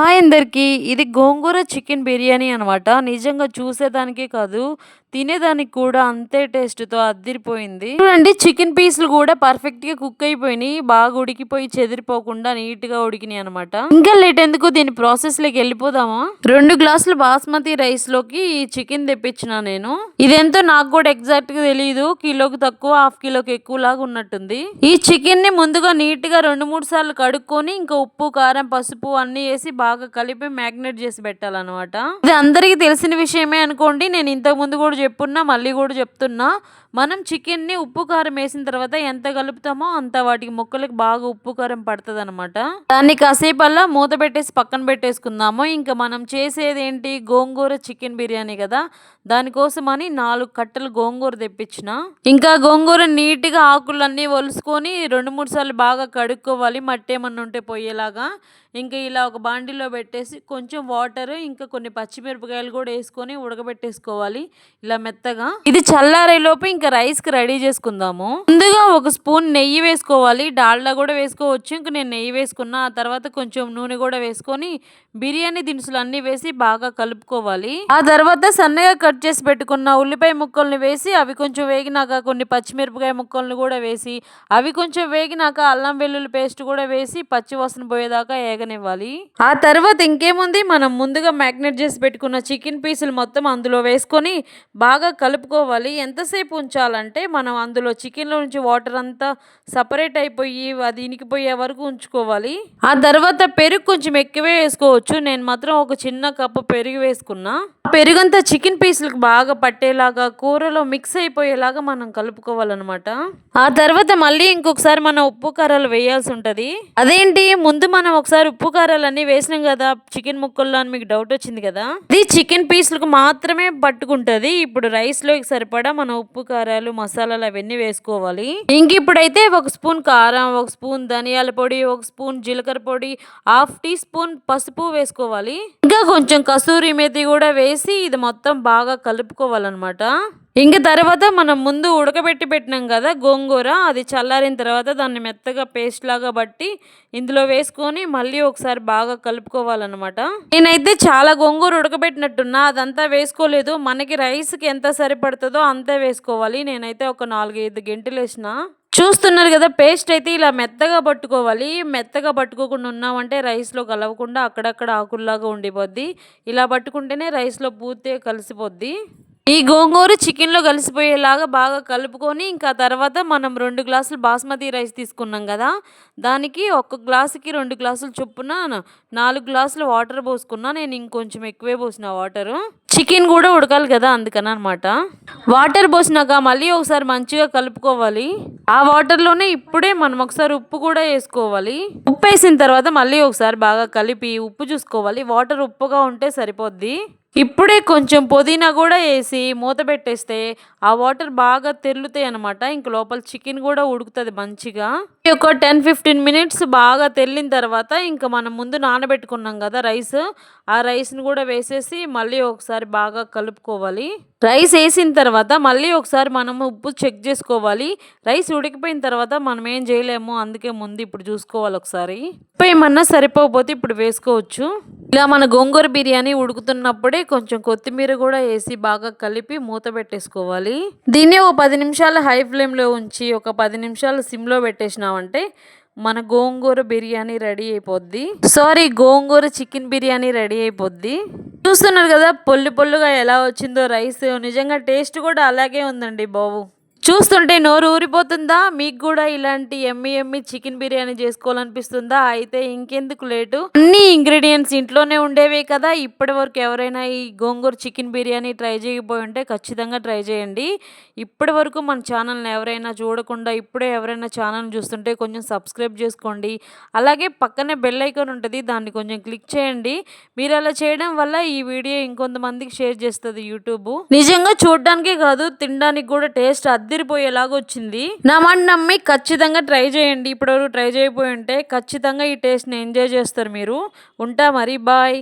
Hi అందరికీ. ఇది గోంగూర chicken biryani అనమాట నిజంగా చూసేదానికే కాదు తినేదానికి కూడా అంతే టేస్ట్తో అదిరిపోయింది. చూడండి చికెన్ పీసులు కూడా పర్ఫెక్ట్గా కుక్ అయిపోయినాయి. బాగా ఉడికిపోయి చెదిరిపోకుండా నీట్గా ఉడికినాయి అనమాట ఇంకా లేట్ ఎందుకు దీని ప్రాసెస్లోకి వెళ్ళిపోదామా? రెండు గ్లాసులు బాస్మతి రైస్లోకి చికెన్ తెప్పించిన నేను. ఇదెంతో నాకు కూడా ఎగ్జాక్ట్గా తెలియదు కిలోకి తక్కువ హాఫ్ కిలోకి ఎక్కువ లాగా ఉన్నట్టుంది. ఈ చికెన్ని ముందుగా నీట్గా రెండు మూడు సార్లు కడుక్కొని ఇంకా ఉప్పు కారం పసుపు అన్ని వేసి బాగా బాగా కలిపి మ్యాగ్నేట్ చేసి పెట్టాలన్నమాట. ఇది అందరికీ తెలిసిన విషయమే అనుకోండి. నేను ఇంతకు ముందు కూడా చెప్పున్నా మళ్ళీ కూడా చెప్తున్నా. మనం చికెన్ని ఉప్పు కారం వేసిన తర్వాత ఎంత కలుపుతామో అంత వాటికి ముక్కలకి బాగా ఉప్పు కారం పడుతుంది అనమాట దాన్ని కాసేపల్లా మూత పెట్టేసి పక్కన పెట్టేసుకుందాము. ఇంకా మనం చేసేది ఏంటి? గోంగూర చికెన్ బిర్యానీ కదా. దానికోసమని నాలుగు కట్టలు గోంగూర తెప్పించిన. ఇంకా గోంగూర నీట్గా ఆకులన్నీ ఒలుసుకొని రెండు మూడు సార్లు బాగా కడుక్కోవాలి. మట్టి ఏమన్నా ఉంటే పోయేలాగా. ఇంకా ఇలా ఒక బాండిలో పెట్టేసి కొంచెం వాటర్ ఇంకా కొన్ని పచ్చిమిరపకాయలు కూడా వేసుకొని ఉడకబెట్టేసుకోవాలి ఇలా మెత్తగా. ఇది చల్లారేలోపు ఇంకా రైస్కి రెడీ చేసుకుందాము. ముందుగా ఒక స్పూన్ నెయ్యి వేసుకోవాలి. డాల్డా కూడా వేసుకోవచ్చు. ఇంకా నేను నెయ్యి వేసుకున్నా ఆ తర్వాత కొంచెం నూనె కూడా వేసుకొని బిర్యానీ దినుసులు అన్నీ వేసి బాగా కలుపుకోవాలి. ఆ తర్వాత సన్నగా కట్ చేసి పెట్టుకున్న ఉల్లిపాయ ముక్కల్ని వేసి అవి కొంచెం వేగినాక కొన్ని పచ్చిమిరపకాయ ముక్కల్ని కూడా వేసి అవి కొంచెం వేగినాక అల్లం వెల్లుల్లి పేస్ట్ కూడా వేసి పచ్చి వాసన పోయేదాకా వేగనివ్వాలి ఆ తర్వాత ఇంకేముంది? మనం ముందుగా మ్యాగ్నెట్ చేసి పెట్టుకున్న చికెన్ పీసులు మొత్తం అందులో వేసుకొని బాగా కలుపుకోవాలి. ఎంతసేపు ఉంచాలంటే మనం అందులో చికెన్లో నుంచి వాటర్ అంతా సపరేట్ అయిపోయి అది ఇనికిపోయే వరకు ఉంచుకోవాలి. ఆ తర్వాత పెరుగు కొంచెం ఎక్కువే వేసుకోవచ్చు. నేను మాత్రం ఒక చిన్న కప్పు పెరుగు వేసుకున్నా. పెరుగంతా చికెన్ పీసులకు బాగా పట్టేలాగా కూరలో మిక్స్ అయిపోయేలాగా మనం కలుపుకోవాలన్నమాట. ఆ తర్వాత మళ్ళీ ఇంకొకసారి మనం ఉప్పు కారాలు వేయాల్సి ఉంటుంది. అదేంటి? ముందు మనం ఒకసారి ఉప్పు కారాలు వేసినాం కదా చికెన్ ముక్కల్లో అని మీకు డౌట్ వచ్చింది కదా? ఇది చికెన్ పీసులకు మాత్రమే పట్టుకుంటది. ఇప్పుడు రైస్లోకి సరిపడా మనం ఉప్పు కారాలు మసాలాలు అవన్నీ వేసుకోవాలి. ఇంక ఇప్పుడైతే ఒక స్పూన్ కారం ఒక స్పూన్ ధనియాల పొడి ఒక స్పూన్ జీలకర్ర పొడి హాఫ్ టీ స్పూన్ పసుపు వేసుకోవాలి. ఇంకా కొంచెం కసూరి మెతి కూడా వేసి ఇది మొత్తం బాగా కలుపుకోవాలన్నమాట. ఇంక తర్వాత మనం ముందు ఉడకబెట్టి పెట్టినాం కదా గోంగూర అది చల్లారిన తర్వాత దాన్ని మెత్తగా పేస్ట్ లాగా బట్టి ఇందులో వేసుకొని మళ్ళీ ఒకసారి బాగా కలుపుకోవాలన్నమాట. నేనైతే చాలా గోంగూర ఉడకబెట్టినట్టున్నా అదంతా వేసుకోలేదు. మనకి రైస్కి ఎంత సరిపడుతుందో అంతే వేసుకోవాలి. నేనైతే ఒక నాలుగైదు గంటలు వేసిన. చూస్తున్నారు కదా పేస్ట్ అయితే ఇలా మెత్తగా పట్టుకోవాలి. మెత్తగా పట్టుకోకుండా ఉన్నామంటే రైస్లో కలవకుండా అక్కడక్కడ ఆకుల్లాగా ఉండిపోద్ది. ఇలా పట్టుకుంటేనే రైస్లో పూర్తిగా కలిసిపోద్ది. ఈ గోంగూర చికెన్లో కలిసిపోయేలాగా బాగా కలుపుకొని ఇంకా తర్వాత మనం రెండు గ్లాసులు బాస్మతి రైస్ తీసుకున్నాం కదా దానికి ఒక గ్లాసుకి రెండు గ్లాసులు చొప్పున నాలుగు గ్లాసులు వాటర్ పోసుకున్నా నేను ఇంకొంచెం ఎక్కువే పోసిన వాటరు. చికెన్ కూడా ఉడకాలి కదా అందుకని అనమాట వాటర్ పోసినాక మళ్ళీ ఒకసారి మంచిగా కలుపుకోవాలి. ఆ వాటర్లోనే ఇప్పుడే మనం ఒకసారి ఉప్పు కూడా వేసుకోవాలి. ఉప్పు వేసిన తర్వాత మళ్ళీ ఒకసారి బాగా కలిపి ఉప్పు చూసుకోవాలి. వాటర్ ఉప్పుగా ఉంటే సరిపోద్ది. ఇప్పుడే కొంచెం పుదీనా కూడా వేసి మూత పెట్టేస్తే ఆ వాటర్ బాగా తెల్లుతాయి అనమాట ఇంక లోపల చికెన్ కూడా ఉడుకుతుంది మంచిగా. ఒక టెన్ ఫిఫ్టీన్ మినిట్స్ బాగా తెల్లిన తర్వాత ఇంకా మనం ముందు నానబెట్టుకున్నాం కదా రైస్ ఆ రైస్ని కూడా వేసేసి మళ్ళీ ఒకసారి బాగా కలుపుకోవాలి. రైస్ వేసిన తర్వాత మళ్ళీ ఒకసారి మనం ఉప్పు చెక్ చేసుకోవాలి. రైస్ ఉడికిపోయిన తర్వాత మనం ఏం చేయలేము అందుకే ముందు ఇప్పుడు చూసుకోవాలి ఒకసారి. ఉప్పు ఏమన్నా సరిపోకపోతే ఇప్పుడు వేసుకోవచ్చు. ఇలా మన గోంగూర బిర్యానీ ఉడుకుతున్నప్పుడే కొంచెం కొత్తిమీర కూడా వేసి బాగా కలిపి మూత పెట్టేసుకోవాలి. దీన్ని ఒక పది నిమిషాలు హై ఫ్లేమ్లో ఉంచి ఒక పది నిమిషాలు సిమ్లో పెట్టేసినామంటే మన గోంగూర బిర్యానీ రెడీ అయిపోద్ది. Sorry gongura chicken biryani ready అయిపోద్ది. చూస్తున్నారు కదా పొల్లు పొల్లుగా ఎలా వచ్చిందో రైస్. నిజంగా టేస్ట్ కూడా అలాగే ఉందండి బాబు. చూస్తుంటే నోరు ఊరిపోతుందా? మీకు కూడా ఇలాంటి ఎమ్మి ఎమ్మి చికెన్ బిర్యానీ చేసుకోవాలనిపిస్తుందా? అయితే ఇంకెందుకు లేటు? అన్ని ఇంగ్రీడియంట్స్ ఇంట్లోనే ఉండేవే కదా. ఇప్పటి వరకు ఎవరైనా ఈ గోంగూర చికెన్ బిర్యానీ ట్రై చేయకపోయి ఉంటే ఖచ్చితంగా ట్రై చేయండి. ఇప్పటి వరకు మన ఛానల్ని ఎవరైనా చూడకుండా ఇప్పుడే ఎవరైనా ఛానల్ చూస్తుంటే కొంచెం సబ్స్క్రైబ్ చేసుకోండి. అలాగే పక్కనే బెల్ ఐకాన్ ఉంటుంది దాన్ని కొంచెం క్లిక్ చేయండి. మీరు అలా చేయడం వల్ల ఈ వీడియో ఇంకొంతమందికి షేర్ చేస్తుంది యూట్యూబ్. నిజంగా చూడడానికే కాదు తినడానికి కూడా టేస్ట్ అద్దరిపోయేలాగా వచ్చింది నా మాట నమ్మి ఖచ్చితంగా ట్రై చేయండి. ఇప్పటివరకు ట్రై చేయకపోయి ఉంటే ఖచ్చితంగా ఈ టేస్ట్ని ఎంజాయ్ చేస్తారు మీరు. ఉంటా మరి బాయ్.